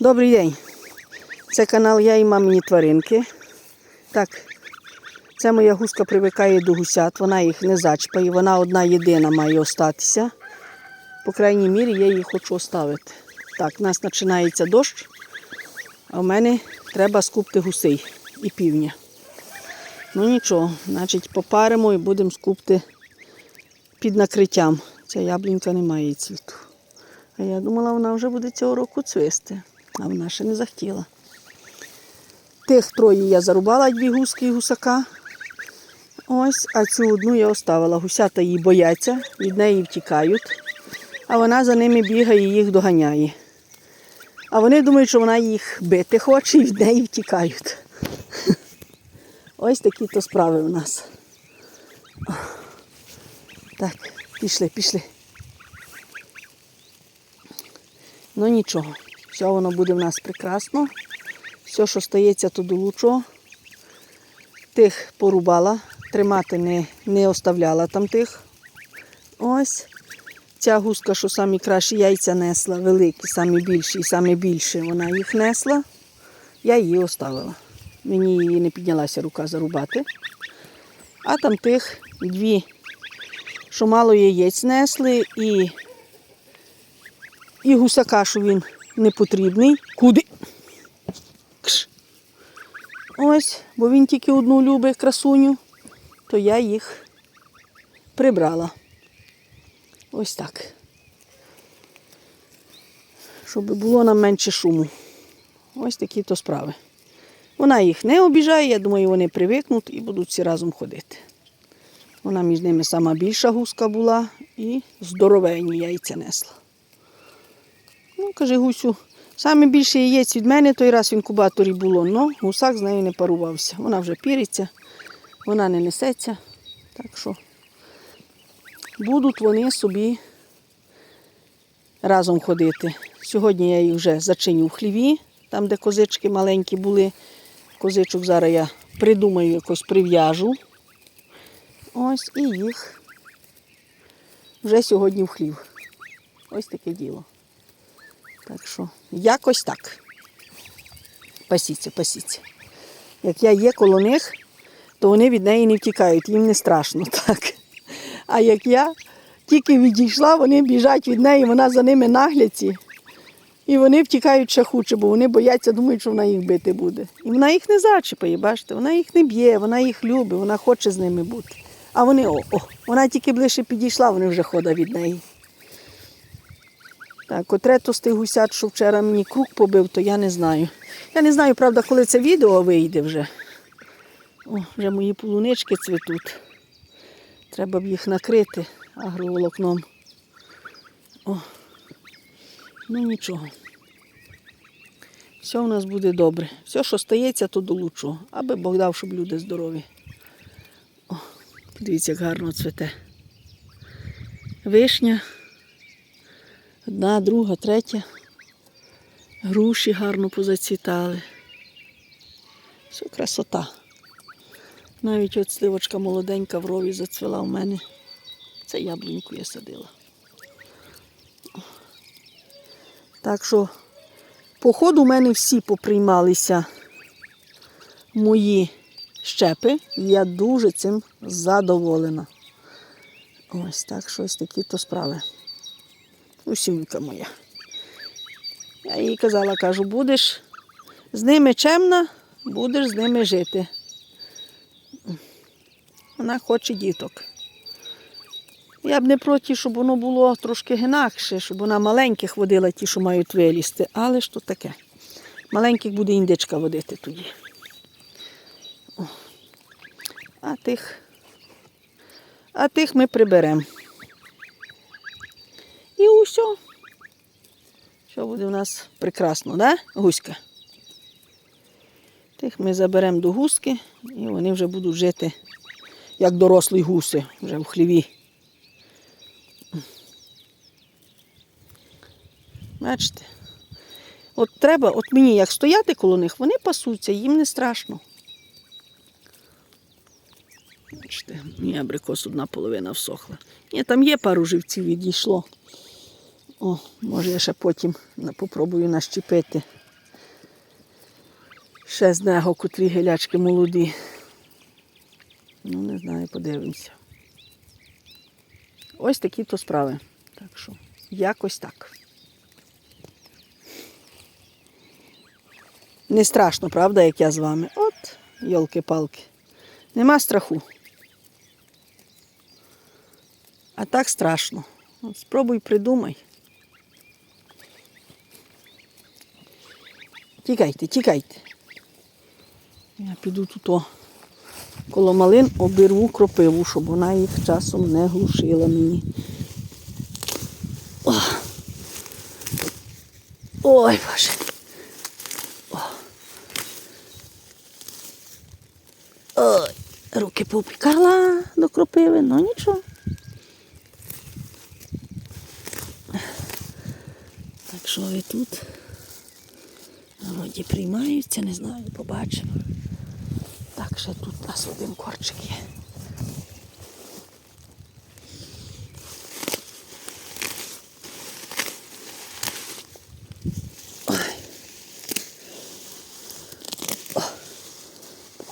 Добрий день. Це канал Я і мамині тваринки. Так, це моя гуска привикає до гусят, вона їх не зачпає, вона одна єдина має остатися. По крайній мірі я її хочу оставити. Так, у нас починається дощ, а в мене треба скупти гусей і півня. Ну нічого, значить попаримо і будемо скупти під накриттям. Ця яблунька не має цвіту. А я думала, вона вже буде цього року цвісти, а вона ще не захотіла. Тих троє я зарубала дві гуски і гусака. Ось, а цю одну я оставила. Гусята її бояться, від неї втікають, а вона за ними бігає і їх доганяє. А вони думають, що вона їх бити хоче і від неї втікають. Ось такі то справи у нас. Так, пішли, пішли. Ну нічого, все воно буде в нас прекрасно. Все, що стається, то до лучшого. Тих порубала, тримати не, не оставляла там тих. Ось. Ця гуска, що самі кращі яйця несла, великі, самі більші і самі більші, вона їх несла. Я її оставила. Мені її не піднялася рука зарубати. А там тих дві, що мало яєць несли, і, і гусака, що він не потрібний. Куди? Кш. Ось, бо він тільки одну любить красуню, то я їх прибрала. Ось так. Щоб було нам менше шуму. Ось такі то справи. Вона їх не обіжає, я думаю, вони привикнуть і будуть всі разом ходити. Вона між ними сама більша гуска була і здоровенні яйця несла. Ну, каже Гусю, саме більше яєць від мене той раз в інкубаторі було, але гусак з нею не парувався. Вона вже піриться, вона не несеться. Так що будуть вони собі разом ходити. Сьогодні я їх вже зачиню в хліві, там, де козички маленькі були. Козичок зараз я придумаю, якось прив'яжу. Ось і їх вже сьогодні в хлів. Ось таке діло. Так що, якось так. Пасіться, пасіться. Як я є коло них, то вони від неї не втікають, їм не страшно так. А як я тільки відійшла, вони біжать від неї, вона за ними нагляці. І вони втікають ще хуче, бо вони бояться, думають, що вона їх бити буде. І вона їх не зачіпає, бачите, вона їх не б'є, вона їх любить, вона хоче з ними бути. А вони о, о, вона тільки ближче підійшла, вони вже ходять від неї. Так, котре то тих гусят, що вчора мені круг побив, то я не знаю. Я не знаю, правда, коли це відео вийде вже. О, вже мої полунички цвітуть. Треба б їх накрити агроволокном. О, ну нічого. Все у нас буде добре. Все, що стається, то до лучшого. Аби Бог дав, щоб люди здорові. О, подивіться, як гарно цвете. Вишня. Одна, друга, третя. Груші гарно позацвітали. Все красота. Навіть от сливочка молоденька в рові зацвіла у мене. Це яблуньку я садила. Так що, по ходу у мене всі поприймалися мої щепи. Я дуже цим задоволена. Ось так, щось такі то справи. Усімка моя. Я їй казала, кажу, будеш з ними чемна, будеш з ними жити. Вона хоче діток. Я б не проти, щоб воно було трошки інакше, щоб вона маленьких водила, ті, що мають вилізти, але ж то таке. Маленьких буде індичка водити тоді. А тих, а тих ми приберемо. І усе. Все буде в нас прекрасно, да, гуська? Тих ми заберемо до гуски і вони вже будуть жити як дорослі гуси вже в хліві. Бачите? От треба, от мені як стояти коло них, вони пасуться, їм не страшно. Бачите, мій абрикос одна половина всохла. Ні, там є пару живців, відійшло. О, може я ще потім попробую нащепити. Ще з нього котрі гелячки молоді. Ну, не знаю, подивимося. Ось такі то справи. Так що, якось так. Не страшно, правда, як я з вами. От, йолки-палки. Нема страху. А так страшно. Спробуй придумай. Тікайте, тікайте. Я піду тут о, коло малин обірву кропиву, щоб вона їх часом не глушила мені. О. Ой, боже. О. Ой, руки попікала до кропиви, ну нічого. Так що ви тут? Вроді приймаються, не знаю, побачимо. Так, ще тут у нас один корчик є.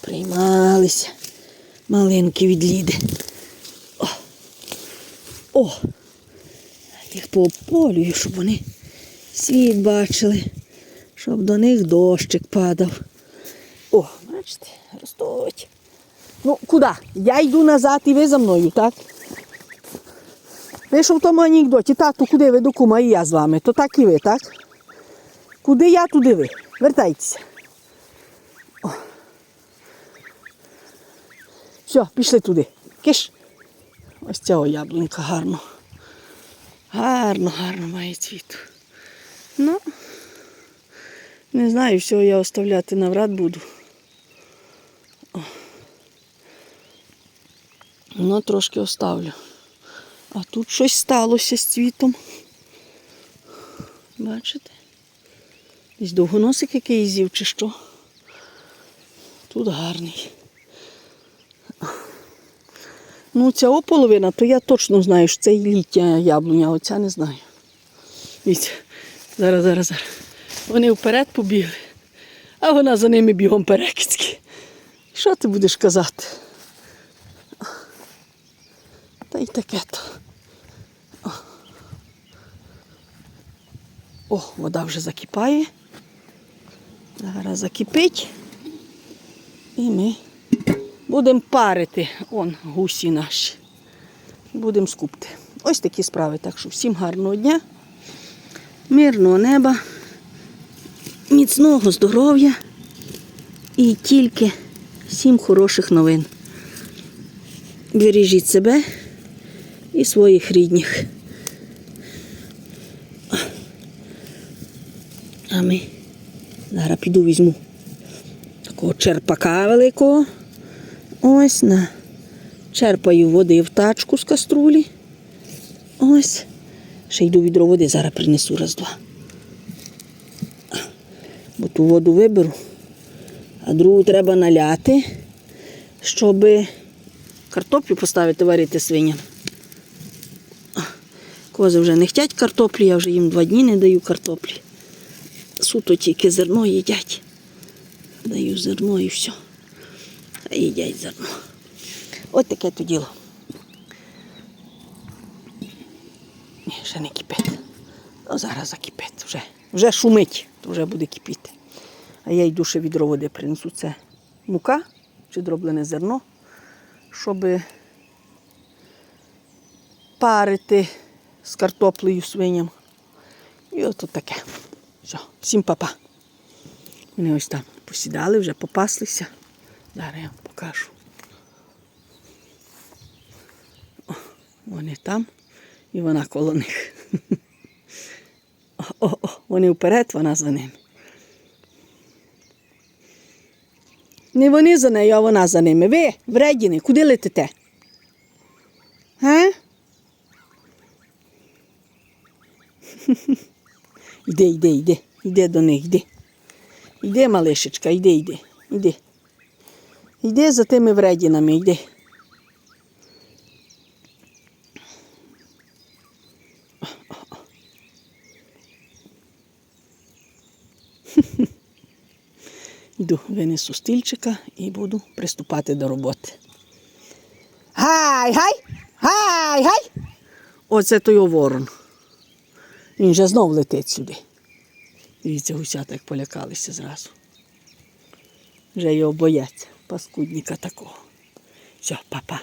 Приймалися малинки від ліди. О. О. Їх пополюю, щоб вони світ бачили щоб до них дощик падав. О, бачите, ростуть. Ну, куди? Я йду назад і ви за мною, так? Ви що в тому анекдоті, тату, куди ви до кума і я з вами, то так і ви, так? Куди я, туди ви. Вертайтеся. О. Все, пішли туди. Киш. Ось цього яблунька гарно. Гарно, гарно має цвіт. Ну. Не знаю, всього я оставляти навряд буду. О. Ну, трошки оставлю. А тут щось сталося з цвітом. Бачите? Десь довгоносик який зів чи що. Тут гарний. Ну, ця половина, то я точно знаю, що це літня яблуня, оця не знаю. Дивіться, зараз, зараз, зараз. Вони вперед побігли, а вона за ними бігом перекидськи. Що ти будеш казати? Та й таке то. О, О, вода вже закипає. Зараз закипить. І ми будемо парити он гусі наші. Будемо скупти. Ось такі справи. Так що всім гарного дня, мирного неба міцного здоров'я і тільки всім хороших новин. Бережіть себе і своїх рідних. А ми зараз піду візьму такого черпака великого. Ось на черпаю води в тачку з каструлі. Ось. Ще йду відро води, зараз принесу раз-два бо ту воду виберу, а другу треба наляти, щоб картоплю поставити варити свиням. Кози вже не хочуть картоплі, я вже їм два дні не даю картоплі. Суто тільки зерно їдять. Даю зерно і все. А їдять зерно. От таке то діло. Ні, ще не кипить. Ну, зараз закипить. Вже, вже шумить, то вже буде кипіти. А я йду ще відро води принесу. Це мука чи дроблене зерно, щоб парити з картоплею свиням. І от таке. Все, всім папа. Вони ось там посідали, вже попаслися. Зараз я вам покажу. О, вони там і вона коло них. О, о, вони вперед, вона за ними. Не вони за нею, а вона за ними. Ви, вредіни, куди летите? Га? Іди, йди, йди, йди до них, йди. Йди, малишечка, йди, йди, йди. Йди за тими вредінами, йди. Йду, винесу стільчика і буду приступати до роботи. Гай, гай! Гай, гай! Оце той ворон. Він вже знов летить сюди. Дивіться, гусята як полякалися зразу. Вже його бояться, паскудника такого. Все, папа.